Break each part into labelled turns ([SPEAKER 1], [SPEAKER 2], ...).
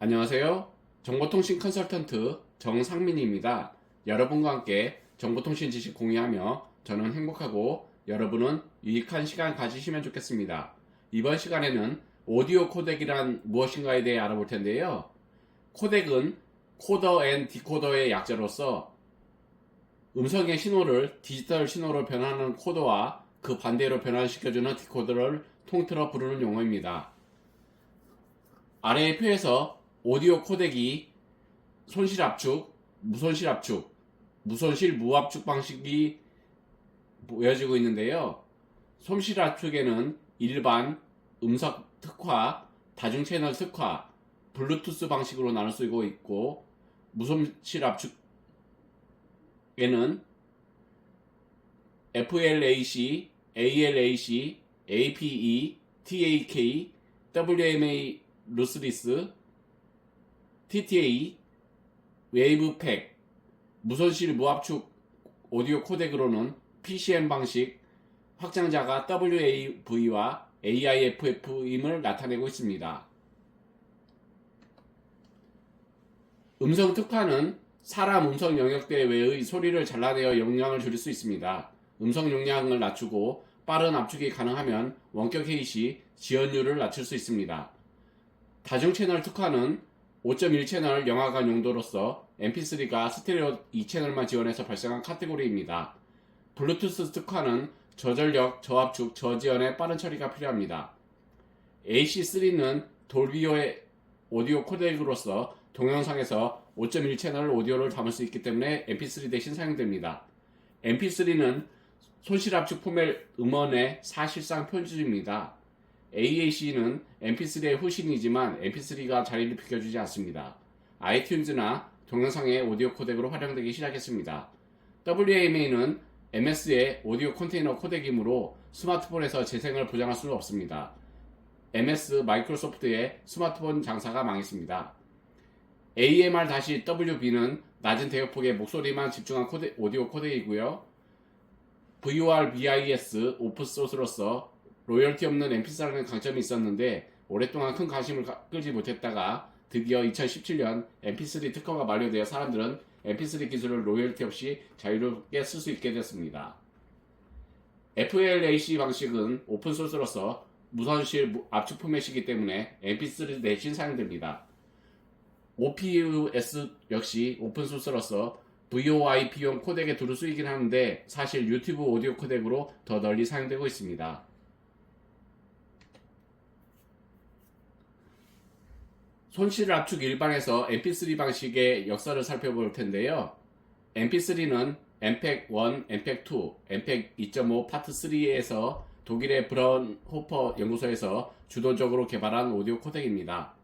[SPEAKER 1] 안녕하세요. 정보통신 컨설턴트 정상민입니다. 여러분과 함께 정보통신 지식 공유하며 저는 행복하고 여러분은 유익한 시간 가지시면 좋겠습니다. 이번 시간에는 오디오 코덱이란 무엇인가에 대해 알아볼 텐데요. 코덱은 코더 앤 디코더의 약자로서 음성의 신호를 디지털 신호로 변하는 코더와 그 반대로 변환시켜주는 디코더를 통틀어 부르는 용어입니다. 아래의 표에서 오디오 코덱이 손실 압축, 무손실 압축, 무손실 무압축 방식이 보여지고 있는데요. 손실 압축에는 일반, 음성 특화, 다중 채널 특화, 블루투스 방식으로 나눌 수 있고 무손실 압축에는 FLAC, ALAC, APE, TAK, WMA 루스리스, TTA, 웨이브팩, 무손실 무압축 오디오 코덱으로는 PCM 방식, 확장자가 WAV와 AIFF임을 나타내고 있습니다. 음성 특화는 사람 음성 영역대 외의 소리를 잘라내어 용량을 줄일 수 있습니다. 음성 용량을 낮추고 빠른 압축이 가능하면 원격 회의 시 지연율을 낮출 수 있습니다. 다중 채널 특화는 5.1 채널 영화관 용도로서 MP3가 스테레오 2채널만 지원해서 발생한 카테고리입니다. 블루투스 특화는 저전력, 저압축, 저지연의 빠른 처리가 필요합니다. AC3는 돌비오의 오디오 코덱으로서 동영상에서 5.1 채널 오디오를 담을 수 있기 때문에 MP3 대신 사용됩니다. MP3는 손실 압축 포맷 음원의 사실상 편집입니다. AAC는 MP3의 후신이지만 MP3가 자리를 비켜주지 않습니다. 아이튠즈나 동영상의 오디오 코덱으로 활용되기 시작했습니다. WAMA는 MS의 오디오 컨테이너 코덱이므로 스마트폰에서 재생을 보장할 수는 없습니다. MS 마이크로소프트의 스마트폰 장사가 망했습니다. AMR-WB는 낮은 대역폭의 목소리만 집중한 코데, 오디오 코덱이고요. VOR-BIS 오픈소스로서 로열티 없는 MP3라는 강점이 있었는데 오랫동안 큰 관심을 가- 끌지 못했다가 드디어 2017년 MP3 특허가 만료되어 사람들은 MP3 기술을 로열티 없이 자유롭게 쓸 수 있게 됐습니다. FLAC 방식은 오픈소스로서 무선실 무- 압축 포맷이기 때문에 MP3 대신 사용됩니다. OPUS 역시 오픈소스로서 VoIP용 코덱에 두루 쓰이긴 하는데 사실 유튜브 오디오 코덱으로 더 널리 사용되고 있습니다. 손실 압축 일반에서 MP3 방식의 역사를 살펴볼 텐데요. MP3는 MPEG 1, MPEG 2, MPEG 2.5 파트 3에서 독일의 브라운호퍼 연구소에서 주도적으로 개발한 오디오 코덱입니다.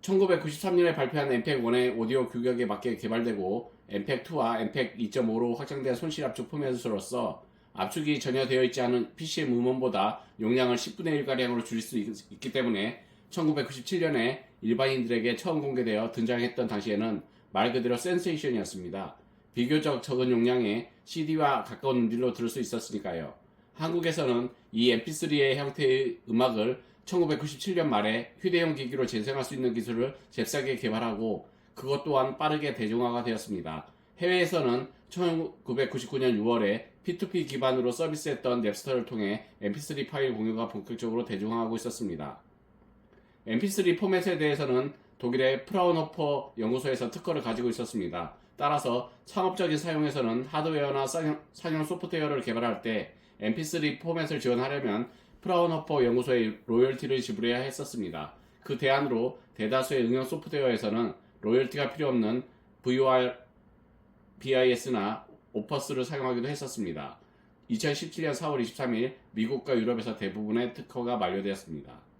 [SPEAKER 1] 1993년에 발표한 MPEG-1의 오디오 규격에 맞게 개발되고 MPEG-2와 MPEG 2.5로 확장된 손실 압축 포맷으로서 압축이 전혀 되어 있지 않은 PCM 음원보다 용량을 10분의 1가량으로 줄일 수 있, 기 때문에 1997년에 일반인들에게 처음 공개되어 등장했던 당시에는 말 그대로 센세이션이었습니다. 비교적 적은 용량의 CD와 가까운 음질로 들을 수 있었으니까요. 한국에서는 이 MP3의 형태의 음악을 1997년 말에 휴대용 기기로 재생할 수 있는 기술을 잽싸게 개발하고 그것 또한 빠르게 대중화가 되었습니다. 해외에서는 1999년 6월에 P2P 기반으로 서비스했던 넵스터를 통해 MP3 파일 공유가 본격적으로 대중화하고 있었습니다. MP3 포맷에 대해서는 독일의 프라운호퍼 연구소에서 특허를 가지고 있었습니다. 따라서 상업적인 사용에서는 하드웨어나 상용 소프트웨어를 개발할 때 MP3 포맷을 지원하려면 프라운호퍼 연구소에 로열티를 지불해야 했었습니다. 그 대안으로 대다수의 응용 소프트웨어에서는 로열티가 필요 없는 VOR, BIS나 오퍼스를 사용하기도 했었습니다. 2017년 4월 23일 미국과 유럽에서 대부분의 특허가 만료되었습니다.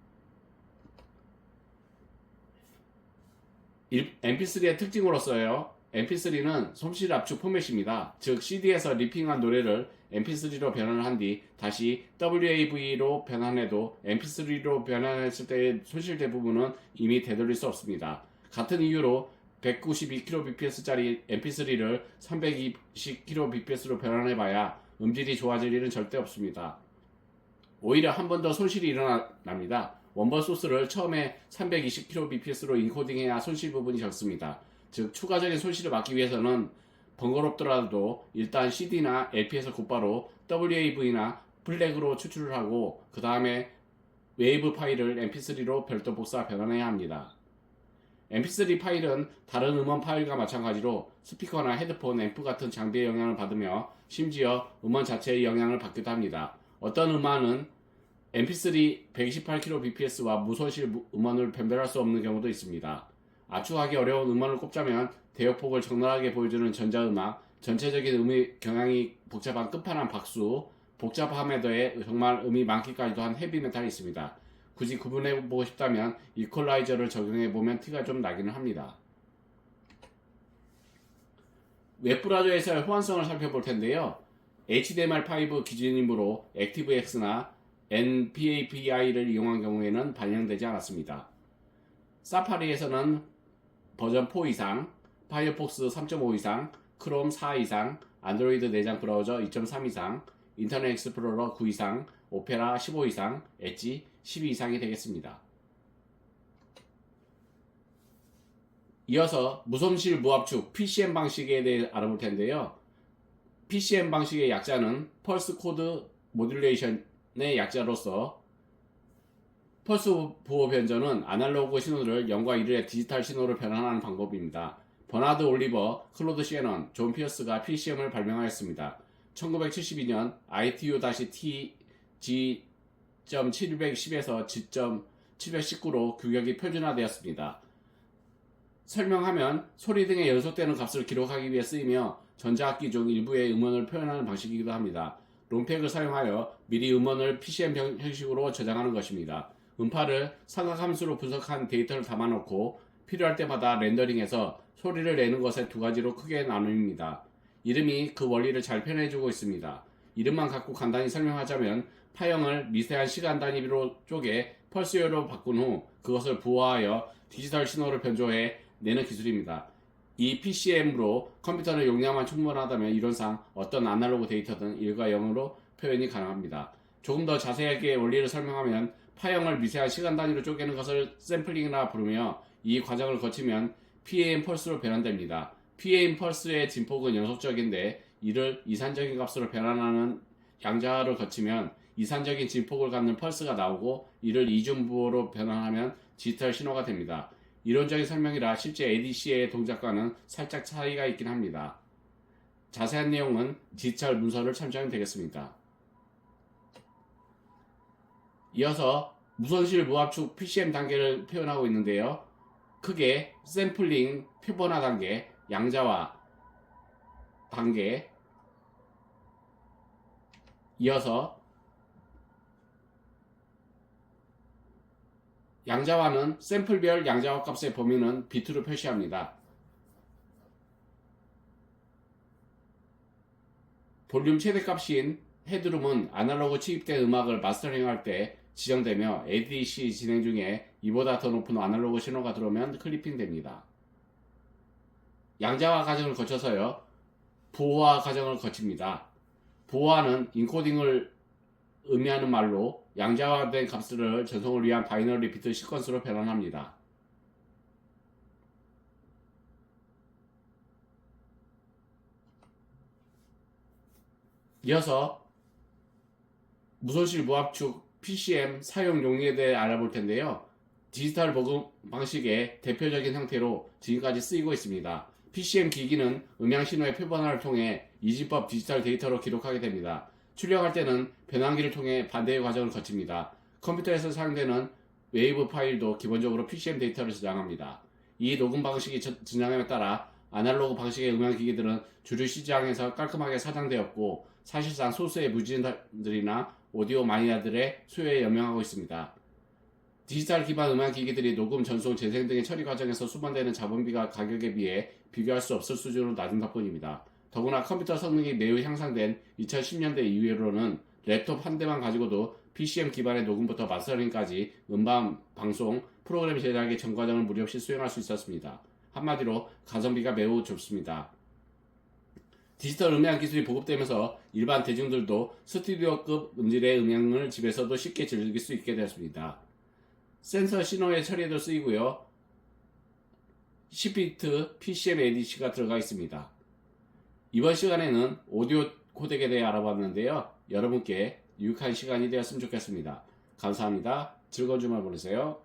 [SPEAKER 1] MP3의 특징으로서요. MP3는 손실 압축 포맷입니다. 즉 CD에서 리핑한 노래를 MP3로 변환을 한 뒤 다시 WAV로 변환해도 MP3로 변환했을 때의 손실 대부분은 이미 되돌릴 수 없습니다. 같은 이유로 192kbps짜리 MP3를 320kbps로 변환해봐야 음질이 좋아질 일은 절대 없습니다. 오히려 한 번 더 손실이 일어납니다. 원본 소스를 처음에 320kbps로 인코딩해야 손실 부분이 적습니다. 즉 추가적인 손실을 막기 위해서는 번거롭더라도 일단 CD나 LP에서 곧바로 WAV나 플렉으로 추출을 하고 그 다음에 웨이브 파일을 MP3로 별도 복사 변환해야 합니다. MP3 파일은 다른 음원 파일과 마찬가지로 스피커나 헤드폰, 앰프 같은 장비의 영향을 받으며 심지어 음원 자체의 영향을 받기도 합니다. 어떤 음원은 MP3 128kbps와 무손실 무- 음원을 변별할 수 없는 경우도 있습니다. 압축하기 어려운 음원을 꼽자면 대역폭을 적나라하게 보여주는 전자음악, 전체적인 음의 경향이 복잡한 끝판왕 박수, 복잡함에 더해 정말 음이 많기까지도 한 헤비메탈이 있습니다. 굳이 구분해보고 싶다면 이퀄라이저를 적용해보면 티가 좀 나기는 합니다. 웹브라우저에서의 호환성을 살펴볼 텐데요. HTML5 기준이므로 ActiveX나 NPAPI를 이용한 경우에는 반영되지 않았습니다. 사파리에서는 버전 4 이상, 파이어폭스 3.5 이상, 크롬 4 이상, 안드로이드 내장 브라우저 2.3 이상, 인터넷 익스플로러 9 이상, 오페라 15 이상, 엣지 12 이상이 되겠습니다. 이어서 무손실 무압축 PCM 방식에 대해 알아볼 텐데요. PCM 방식의 약자는 펄스 코드 모듈레이션 의 약자로서 펄스 부호 변전은 아날로그 신호를 0과 1의 디지털 신호로 변환하는 방법입니다. 버나드 올리버, 클로드 시에넌, 존 피어스가 PCM을 발명하였습니다. 1972년 ITU-T G.710에서 G.719로 규격이 표준화되었습니다. 설명하면 소리 등의 연속되는 값을 기록하기 위해 쓰이며 전자악기 중 일부의 음원을 표현하는 방식이기도 합니다. 롬팩을 사용하여 미리 음원을 PCM 형- 형식으로 저장하는 것입니다. 음파를 삼각함수로 분석한 데이터를 담아놓고 필요할 때마다 렌더링해서 소리를 내는 것에 두 가지로 크게 나눕니다. 이름이 그 원리를 잘 표현해주고 있습니다. 이름만 갖고 간단히 설명하자면 파형을 미세한 시간 단위로 쪼개 펄스열로 바꾼 후 그것을 부호하여 디지털 신호를 변조해 내는 기술입니다. 이 PCM으로 컴퓨터의 용량만 충분하다면 이론상 어떤 아날로그 데이터든 1과 0으로 표현이 가능합니다. 조금 더 자세하게 원리를 설명하면 파형을 미세한 시간 단위로 쪼개는 것을 샘플링이라 부르며 이 과정을 거치면 PAM 펄스로 변환됩니다. PAM 펄스의 진폭은 연속적인데 이를 이산적인 값으로 변환하는 양자를 거치면 이산적인 진폭을 갖는 펄스가 나오고 이를 이중부호로 변환하면 디지털 신호가 됩니다. 이론적인 설명이라 실제 ADC의 동작과는 살짝 차이가 있긴 합니다. 자세한 내용은 디지털 문서를 참조하면 되겠습니다. 이어서 무손실 무압축 PCM 단계를 표현하고 있는데요. 크게 샘플링 표본화 단계, 양자화 단계, 이어서 양자화는 샘플별 양자화 값의 범위는 비트로 표시합니다. 볼륨 최대값인 헤드룸은 아날로그 취입된 음악을 마스터링할 때 지정되며 ADC 진행 중에 이보다 더 높은 아날로그 신호가 들어오면 클리핑됩니다. 양자화 과정을 거쳐서요. 부호화 과정을 거칩니다. 부호화는 인코딩을 의미하는 말로 양자화된 값을 전송을 위한 바이너리 비트 시퀀스로 변환합니다. 이어서 무손실 무압축 PCM 사용 용리에 대해 알아볼 텐데요. 디지털 복음 방식의 대표적인 형태로 지금까지 쓰이고 있습니다. PCM 기기는 음향 신호의 표본화를 통해 이진법 디지털 데이터로 기록하게 됩니다. 출력할 때는 변환기를 통해 반대의 과정을 거칩니다. 컴퓨터에서 사용되는 웨이브 파일도 기본적으로 PCM 데이터를 저장합니다. 이 녹음 방식이 저- 진행함에 따라 아날로그 방식의 음향 기기들은 주류 시장에서 깔끔하게 사장되었고 사실상 소수의 무진들이나 오디오 마니아들의 수요에 연명하고 있습니다. 디지털 기반 음향 기기들이 녹음, 전송, 재생 등의 처리 과정에서 수반되는 자본비가 가격에 비해 비교할 수 없을 수준으로 낮은 덕분입니다. 더구나 컴퓨터 성능이 매우 향상된 2010년대 이후로는 랩톱 한 대만 가지고도 PCM 기반의 녹음부터 마스터링까지 음반, 방송, 프로그램 제작의 전 과정을 무리 없이 수행할 수 있었습니다. 한마디로 가성비가 매우 좋습니다. 디지털 음향 기술이 보급되면서 일반 대중들도 스튜디오급 음질의 음향을 집에서도 쉽게 즐길 수 있게 되었습니다. 센서 신호의 처리에도 쓰이고요. 10비트 PCM ADC가 들어가 있습니다. 이번 시간에는 오디오 코덱에 대해 알아봤는데요. 여러분께 유익한 시간이 되었으면 좋겠습니다. 감사합니다. 즐거운 주말 보내세요.